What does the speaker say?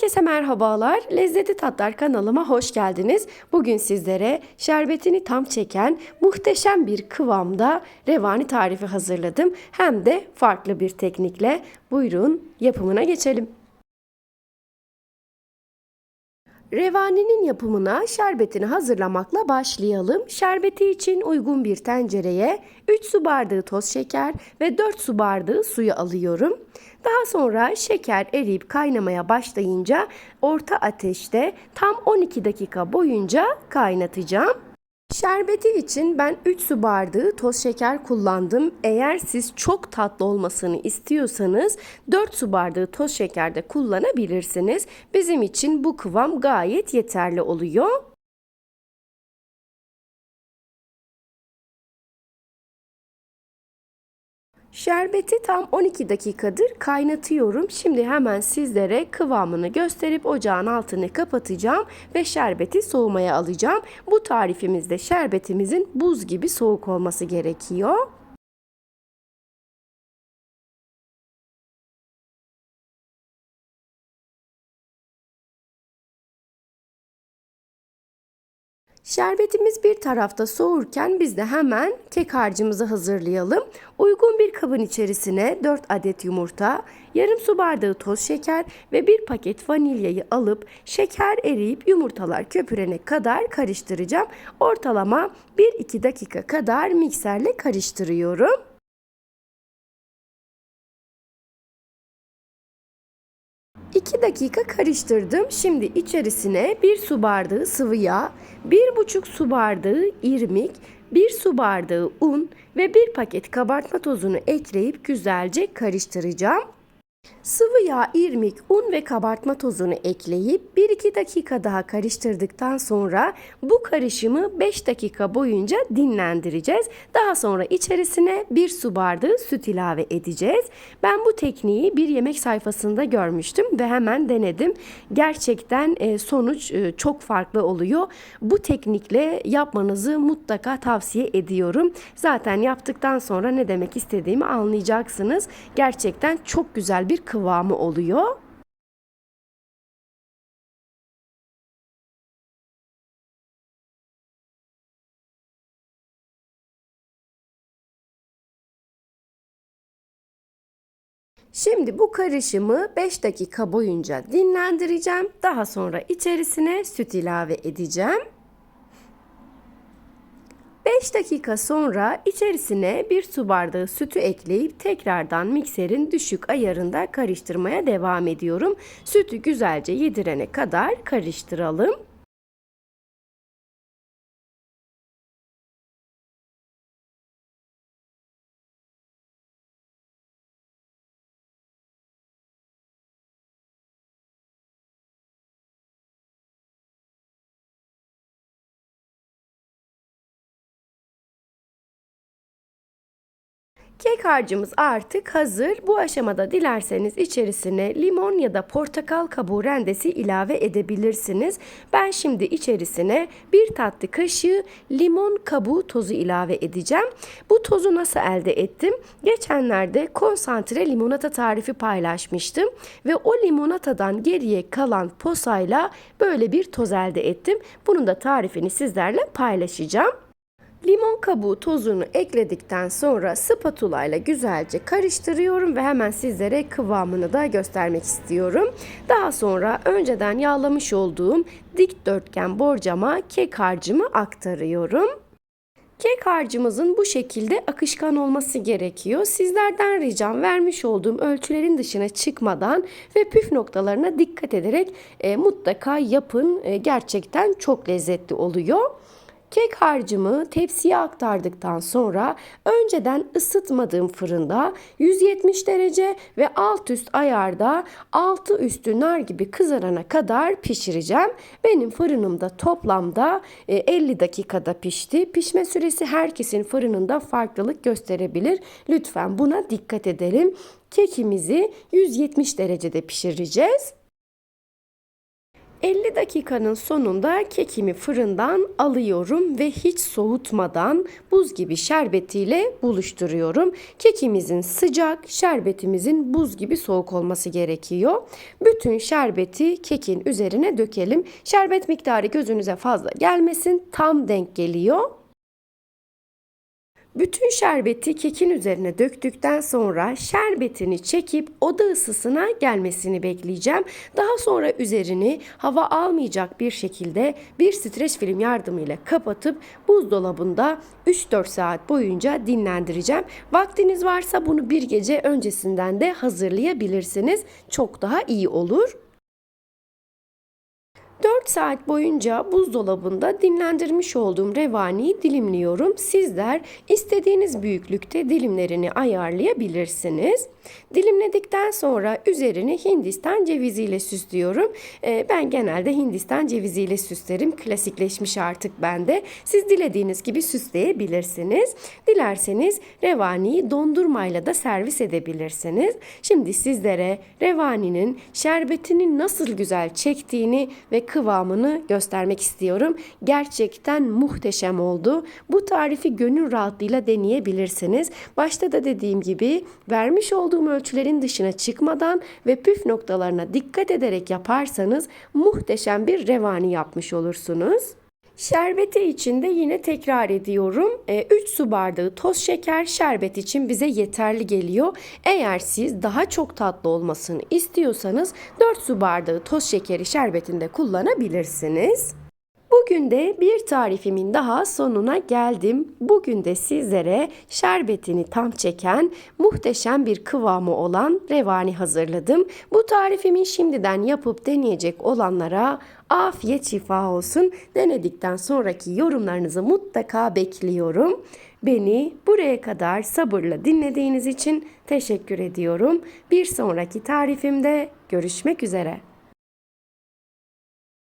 Herkese merhabalar. Lezzetli Tatlar kanalıma hoş geldiniz. Bugün sizlere şerbetini tam çeken muhteşem bir kıvamda revani tarifi hazırladım. Hem de farklı bir teknikle. Buyurun yapımına geçelim. Revaninin yapımına şerbetini hazırlamakla başlayalım. Şerbeti için uygun bir tencereye 3 su bardağı toz şeker ve 4 su bardağı suyu alıyorum. Daha sonra şeker eriyip kaynamaya başlayınca orta ateşte tam 12 dakika boyunca kaynatacağım. Şerbeti için ben 3 su bardağı toz şeker kullandım. Eğer siz çok tatlı olmasını istiyorsanız 4 su bardağı toz şeker de kullanabilirsiniz. Bizim için bu kıvam gayet yeterli oluyor. Şerbeti tam 12 dakikadır kaynatıyorum. Şimdi hemen sizlere kıvamını gösterip ocağın altını kapatacağım ve şerbeti soğumaya alacağım. Bu tarifimizde şerbetimizin buz gibi soğuk olması gerekiyor. Şerbetimiz bir tarafta soğurken biz de hemen kek harcımızı hazırlayalım. Uygun bir kabın içerisine 4 adet yumurta, yarım su bardağı toz şeker ve bir paket vanilyayı alıp şeker eriyip yumurtalar köpürene kadar karıştıracağım. Ortalama 1-2 dakika kadar mikserle karıştırıyorum. 2 dakika karıştırdım. Şimdi içerisine 1 su bardağı sıvı yağ, 1,5 su bardağı irmik, 1 su bardağı un ve 1 paket kabartma tozunu ekleyip güzelce karıştıracağım. Sıvı yağ, irmik, un ve kabartma tozunu ekleyip 1-2 dakika daha karıştırdıktan sonra bu karışımı 5 dakika boyunca dinlendireceğiz. Daha sonra içerisine 1 su bardağı süt ilave edeceğiz. Ben bu tekniği bir yemek sayfasında görmüştüm ve hemen denedim. Gerçekten e, sonuç e, çok farklı oluyor. Bu teknikle yapmanızı mutlaka tavsiye ediyorum. Zaten yaptıktan sonra ne demek istediğimi anlayacaksınız. Gerçekten çok güzel bir kıvamı oluyor. Şimdi bu karışımı 5 dakika boyunca dinlendireceğim. Daha sonra içerisine süt ilave edeceğim. 5 dakika sonra içerisine bir su bardağı sütü ekleyip tekrardan mikserin düşük ayarında karıştırmaya devam ediyorum. Sütü güzelce yedirene kadar karıştıralım. Kek harcımız artık hazır. Bu aşamada dilerseniz içerisine limon ya da portakal kabuğu rendesi ilave edebilirsiniz. Ben şimdi içerisine bir tatlı kaşığı limon kabuğu tozu ilave edeceğim. Bu tozu nasıl elde ettim? Geçenlerde konsantre limonata tarifi paylaşmıştım ve o limonatadan geriye kalan posayla böyle bir toz elde ettim. Bunun da tarifini sizlerle paylaşacağım. Limon kabuğu tozunu ekledikten sonra spatula ile güzelce karıştırıyorum ve hemen sizlere kıvamını da göstermek istiyorum. Daha sonra önceden yağlamış olduğum dikdörtgen borcama kek harcımı aktarıyorum. Kek harcımızın bu şekilde akışkan olması gerekiyor. Sizlerden ricam vermiş olduğum ölçülerin dışına çıkmadan ve püf noktalarına dikkat ederek e, mutlaka yapın. E, gerçekten çok lezzetli oluyor. Kek harcımı tepsiye aktardıktan sonra önceden ısıtmadığım fırında 170 derece ve alt üst ayarda altı üstü nar gibi kızarana kadar pişireceğim. Benim fırınımda toplamda 50 e, dakikada pişti. Pişme süresi herkesin fırınında farklılık gösterebilir. Lütfen buna dikkat edelim. Kekimizi 170 derecede pişireceğiz. 50 dakikanın sonunda kekimi fırından alıyorum ve hiç soğutmadan buz gibi şerbetiyle buluşturuyorum. Kekimizin sıcak, şerbetimizin buz gibi soğuk olması gerekiyor. Bütün şerbeti kekin üzerine dökelim. Şerbet miktarı gözünüze fazla gelmesin. Tam denk geliyor. Bütün şerbeti kekin üzerine döktükten sonra şerbetini çekip oda ısısına gelmesini bekleyeceğim. Daha sonra üzerini hava almayacak bir şekilde bir streç film yardımıyla kapatıp buzdolabında 3-4 saat boyunca dinlendireceğim. Vaktiniz varsa bunu bir gece öncesinden de hazırlayabilirsiniz. Çok daha iyi olur. 4 saat boyunca buzdolabında dinlendirmiş olduğum revaniyi dilimliyorum. Sizler istediğiniz büyüklükte dilimlerini ayarlayabilirsiniz. Dilimledikten sonra üzerini Hindistan ceviziyle süslüyorum. Ee, ben genelde Hindistan ceviziyle süslerim. Klasikleşmiş artık bende. Siz dilediğiniz gibi süsleyebilirsiniz. Dilerseniz revaniyi dondurmayla da servis edebilirsiniz. Şimdi sizlere revaninin şerbetini nasıl güzel çektiğini ve kıvamını göstermek istiyorum. Gerçekten muhteşem oldu. Bu tarifi gönül rahatlığıyla deneyebilirsiniz. Başta da dediğim gibi vermiş olduğum ölçülerin dışına çıkmadan ve püf noktalarına dikkat ederek yaparsanız muhteşem bir revani yapmış olursunuz. Şerbeti için de yine tekrar ediyorum. 3 su bardağı toz şeker şerbet için bize yeterli geliyor. Eğer siz daha çok tatlı olmasını istiyorsanız 4 su bardağı toz şekeri şerbetinde kullanabilirsiniz. Bugün de bir tarifimin daha sonuna geldim. Bugün de sizlere şerbetini tam çeken muhteşem bir kıvamı olan revani hazırladım. Bu tarifimin şimdiden yapıp deneyecek olanlara afiyet şifa olsun. Denedikten sonraki yorumlarınızı mutlaka bekliyorum. Beni buraya kadar sabırla dinlediğiniz için teşekkür ediyorum. Bir sonraki tarifimde görüşmek üzere.